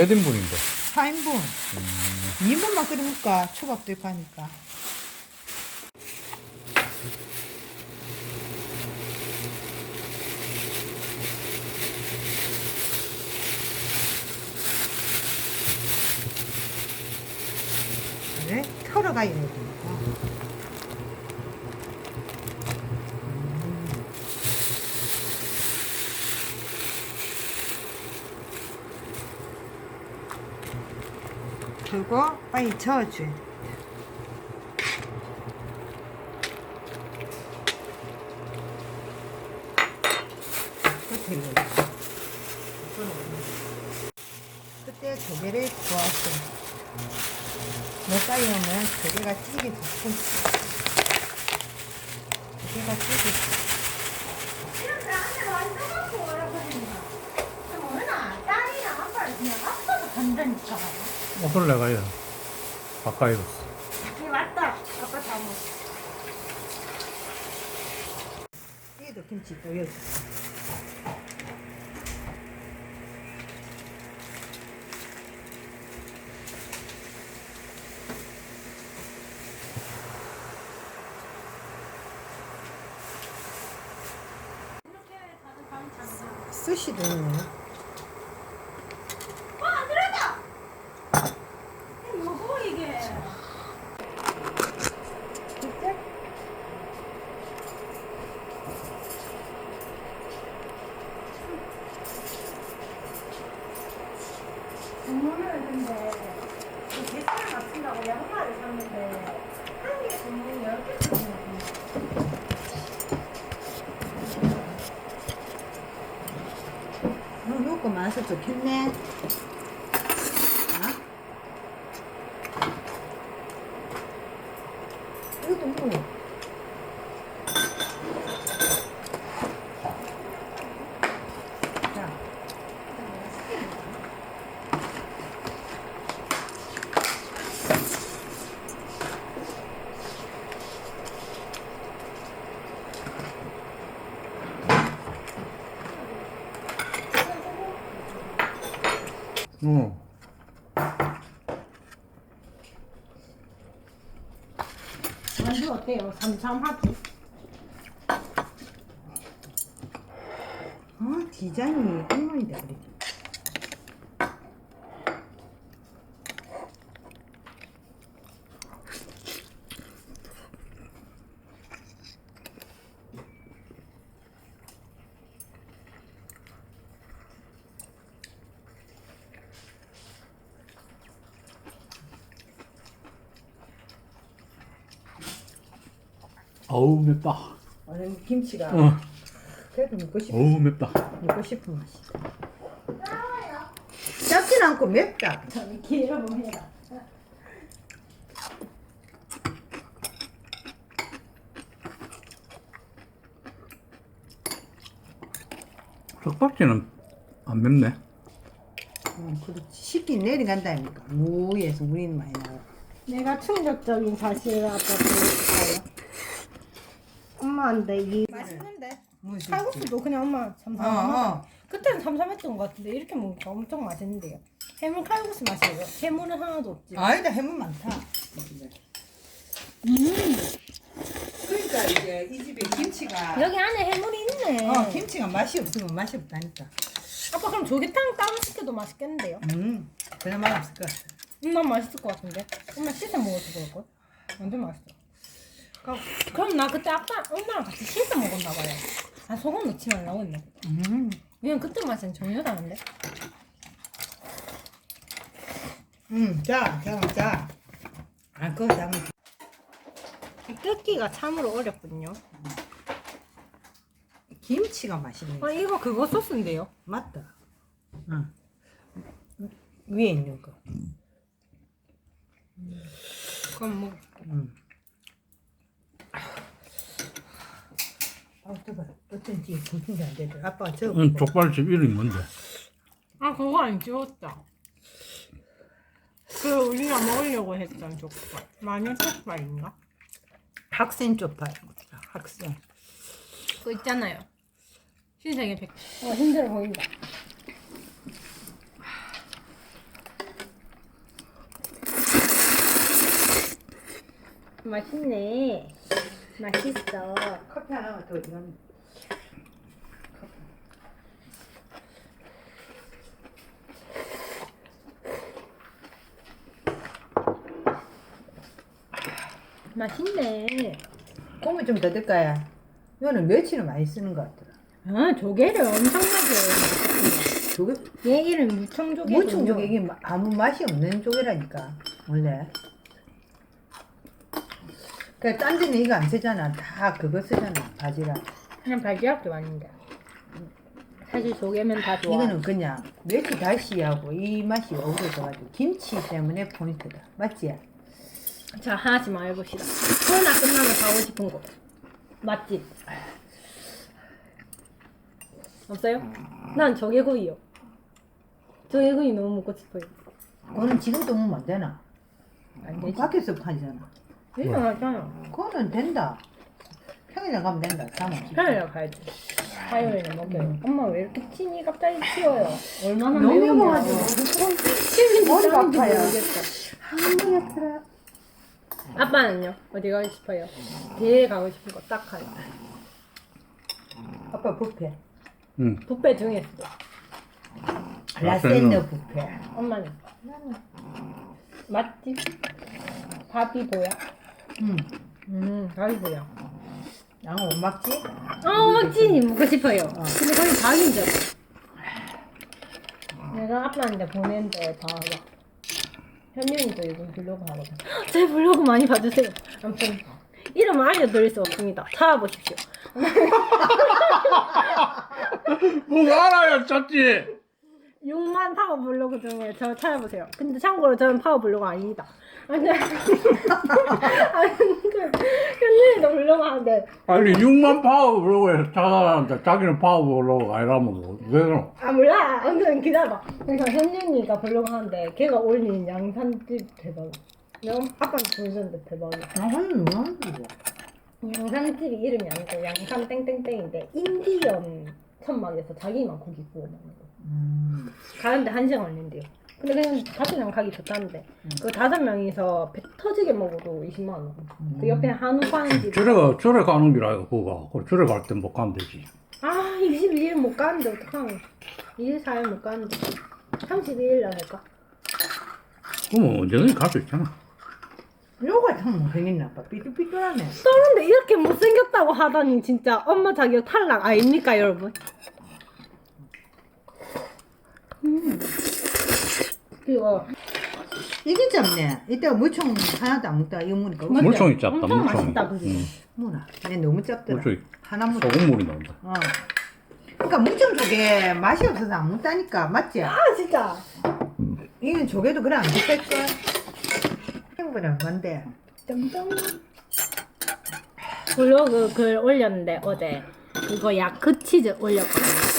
몇 인분인데? 4인분. 2인분만 끓여볼까? 초밥도 있고 하니까. 그래? 털어가야 되니까. 그리고 빨리 저어줘야 돼. 그때 조개를 구웠어. 몇 가위면 조개가 찌게 좋고. 조개가 찌게 좋고. 아빠가 간다니까. 옷을 내가 해. 가까이 갔어. 이 맞다. 아빠 다 먹어. 얘도 김치 보여줘. 이렇게 다들 밤 잠자. 스시도 있네. 와, 안 들어간다! 이게 뭐고, 이게? 진짜? 주문을 근데 그 대차를 맞춘다고 양말을 샀는데 한 개에 주문 10개 주문을 어, 넣고 맛이 좋겠네. 어? 이것도 뭐. 자, 어. 만두 어때요? 삼삼하기? 어, 디자인이 엉망이다, 그래. 어우, 맵다. 오늘 김치가 어. 그래도 먹고 싶, 어우, 맵다. 먹고 싶은 맛이. 짭진 않고 맵다. 저기 뭐 해라. 석박지는 안 맵네. 음, 그렇지. 쉽게 내려간다니까. 무에서 우리는 많이 나와. 내가 충격적인 사실을 아까 들었어요. 엄마한테 이 맛있는데. 칼국수도 그냥 엄마 어, 삼삼하다. 어. 그때는 삼삼했던 것 같은데 이렇게 먹으니까 엄청 맛있는데요. 해물 칼국수 맛이에요. 해물은 하나도 없지. 아니다, 해물 많다. 음. 그러니까 이제 이 집에 김치가 여기 안에 해물이 있네. 어 김치가 맛이 없으면 맛이 없다니까. 아빠 그럼 조개탕 따로 시켜도 맛있겠는데요? 음, 그냥 맛 없을 것 같아. 음, 난 맛있을 것 같은데. 엄마 씻어 먹어도 그럴걸? 완전 맛있어. 그럼, 그럼 나 그때 아빠, 엄마랑 같이 씻어 먹었나 봐요. 아, 소금 넣지 말라고 했네. 음, 그냥 그때 맛은 전혀 다른데? 음, 자, 자, 자. 아, 그거 장이 뜯기가 참으로 어렵군요. 김치가 맛있네. 아, 이거 그거 소스인데요? 맞다. 응. 위에 있는 거. 그럼 뭐, 음. 어, 저거 어쩐지 구분이 안 되더라. 아빠가 저... 응, 족발집 이름이 뭔데? 아 그거 안 지웠다. 그 우리가 먹으려고 했던 족발. 마늘 족발인가? 학생 쪽파야. 그렇죠. 학생. 그거 있잖아요. 신세계 백. 어, 힘들어 보인다. 맛있네. 맛있어. 커피 하나만 더 이건 맛있네. 콩을 좀더 넣을까요? 이거는 멸치를 많이 쓰는 것 같더라. 아 조개를 엄청나게. 조개 얘 이름 무청조개. 무청 조개 이게 마- 아무 맛이 없는 조개라니까 원래. 그딴 데는 이거 안 쓰잖아. 다 그거 쓰잖아. 바지락. 그냥 발지락도 아닌데. 사실 조개면 다 좋아. 이거는 그냥 멸치 다시하고 이 맛이 어우러져가지고 김치 때문에 포인트다. 맞지? 자 하나씩 말해봅시다. 코로나 끝나면 가고 싶은 곳. 맛집. 없어요? 난 조개구이요. 조개구이 너무 먹고 싶어요. 그거는 지금도 먹으면 안 되나? 안 되지. 밖에서 팔잖아. 일어나잖아. 그거는 된다. 평일에 가면 된다. 사면. 화요일에 가야지. 화요일에 먹여요. 엄마 왜 이렇게 친이 갑자기 치워요? 얼마나 너무 매우냐고. 매워가지고. 치는지 머리가 짜는지 아파요. 모르겠어. 한번 아프라. 아빠는요? 어디 가고 싶어요? 제일 가고 싶은 거 딱 하나. 아빠 뷔페. 응. 뷔페 중에서 라센너 뷔페. 엄마는 맛집 밥이 보여? 응. 음 밥이 보여. 양은 못 먹지? 어 맛집이 먹고 싶어요. 근데 거기 밥인 줄. 알아. 내가 아빠한테 보낸데 봐봐. 현민이도 요즘 블로그 하거든. 제 블로그 많이 봐주세요. 아무튼 이름 알려드릴 수 없습니다. 찾아보십시오. 뭐 알아야 짰지. 6만 파워 블로그 중에 저 찾아보세요. 근데 참고로 저는 파워 블로그 아닙니다. 아니, 아니, 그, 현진이도 블로그 하는데, 아니 6만 파워 블로그에서 찾아놨는데 자기는 파워 블로그가 아니라면 뭐, 왜 그럼? 아, 몰라. 아무튼 기다려봐. 그러니까 현진이가 블로그 하는데, 걔가 올린 양산집 대박. 내가 아빠한테 보여줬는데 대박이야. 양은 뭐하는 양산집이 이름이 아니고 양산 땡땡땡인데, 인디언 천막에서 자기만 고기 구워 먹는 거. 음. 가는데 한 시간 걸린대요. 근데 그냥 가족이랑 가기 좋다는데 음. 그 다섯 명이서 배 터지게 먹어도 20만 원. 나고. 그 옆에 한우 파는 집. 저래가 저래 가는 길 아이가 그거. 그 저래 갈땐 못 가면 되지. 아 22일 못 가는데 어떡하노. 24일 못 가는데 32일 날 할까? 그러면 언제든지 갈 수 있잖아. 요가 참 못생겼나 아빠. 삐뚤삐뚤하네. 그런데 이렇게 못생겼다고 하다니 진짜 엄마 자격 탈락 아닙니까 여러분? 그리고 이게 잡네. 이따가 무청 하나도 안 먹다가 이거 먹으니까 맞죠? 물총이 짭다. 엄청 물총. 맛있다, 그게. 응. 뭐나. 내 너무 짭더라. 물총이 하나 먹 소금물이 나온다. 어. 그러니까 무청 조개 맛이 없어서 안 먹다니까. 맞지? 아 진짜 이건 조개도 그래 안 됐을걸? 생보다 뭔데? 짱짱. 블로그 글 올렸는데 어제 그거 야크 치즈 올렸거든요.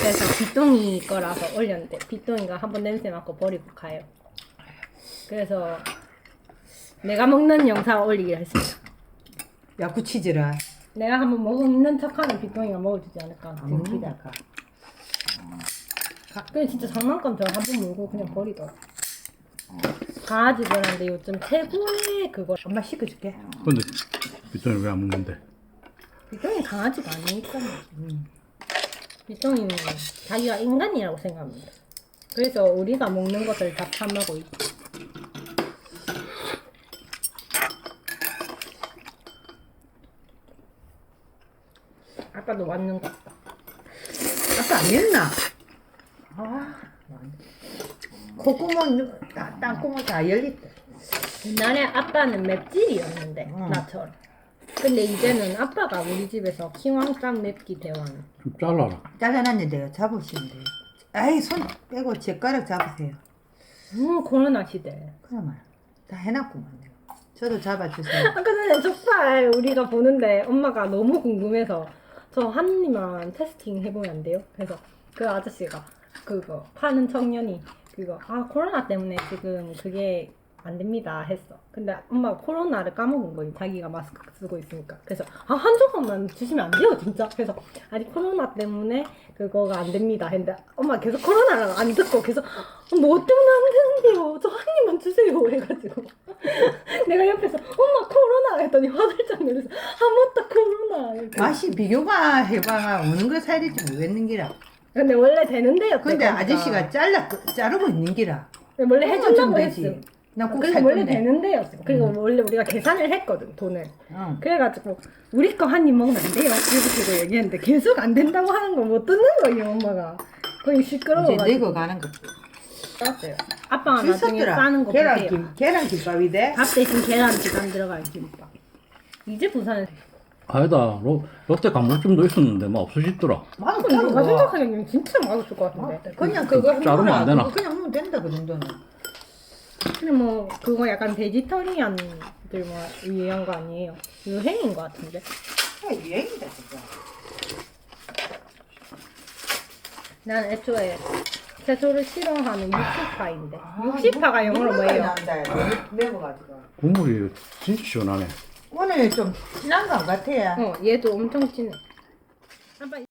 그래서 비똥이 거라서 올렸는데 비똥이가 한번 냄새 맡고 버리고 가요. 그래서 내가 먹는 영상 올리기로 했습니다. 야구 치즈라. 내가 한번 먹는 척하면 비똥이가 먹어주지 않을까. 먹는다. 그냥 진짜 장난감 저한번 물고 그냥 버리더라. 강아지 그런데 요즘 최고의 그거 엄마 씻어줄게. 근데 비전이 왜 안 먹는데? 비똥이 강아지가 아니니까요. 음. 비똥이는 자기가 인간이라고 생각합니다. 그래서 우리가 먹는 것을 다 참하고 있죠. 아까도 왔는 것 같다. 아까 안 냈나? 아, 콧구멍, 땅- 땅구멍 다 열렸다. 옛날에 아빠는 맵찔이었는데 응. 나처럼. 근데 이제는 아빠가 우리 집에서 킹왕짱 맵기 대왕. 좀 잘라라. 잘라놨는데요. 잡으시면 돼요. 에이, 손 빼고 젓가락 잡으세요. 음 코로나 시대. 그러면 다 해놨구만. 내가. 저도 잡아주세요. 아까 전에 족발 우리가 보는데 엄마가 너무 궁금해서 저 한 입만 테스팅 해보면 안 돼요? 그래서 그 아저씨가 그거 파는 청년이 그거 아 코로나 때문에 지금 그게 안 됩니다 했어. 근데 엄마가 코로나를 까먹은 거예요. 자기가 마스크 쓰고 있으니까. 그래서 아 한 조각만 주시면 안 돼요 진짜. 그래서 아니 코로나 때문에 그거가 안 됩니다 했는데 엄마 계속 코로나를 안 듣고 계속 뭐 때문에 안 되는데요. 저 한 입만 주세요 해가지고 내가 옆에서 엄마 했더니 화들짝 놀라서 아 맞다 코로나 이렇게. 맛이 비교가 해봐가 어느 거 사야 될지 모르겠는 기라. 근데 원래 되는데요 근데 아저씨가 잘라 자르고 있는 기라. 원래 해준다고 좀 되지. 그래서 살 원래 건데. 되는데요 그리고 원래 우리가 계산을 했거든 돈을 응. 그래가지고 우리 거 한 입 먹으면 안 돼요 이렇게 제가 얘기했는데 계속 안 된다고 하는 걸못 듣는 거예요 엄마가 거의 이제 시끄러워가지고 내고 가는 거. 떴어요 아빠가 나중에 있었더라. 싸는 거 계란 보세요 김 계란 김밥이 돼. 밥 대신 계란 지단 들어갈 김밥 이제 부산에 아니다. 로, 롯데 강물점도 있었는데 막 없어졌더라. 맛은 그럼. 생각하기에는 진짜 맛있을 것 같은데 그냥 그거 자르면 안 되나? 그냥 하면 된다 그 정도는. 근데 뭐 그거 약간 베지터리안들 뭐 위한 거 아니에요 유행인 것 같은데 아, 유행이다 진짜. 난 애초에 채소를 싫어하는 육식파인데 육식파가 영어로 뭐예요? 매워가지고. 국물이 진짜 시원하네. 오늘 좀 진한 것 같아. 어 얘도 엄청 진해 아빠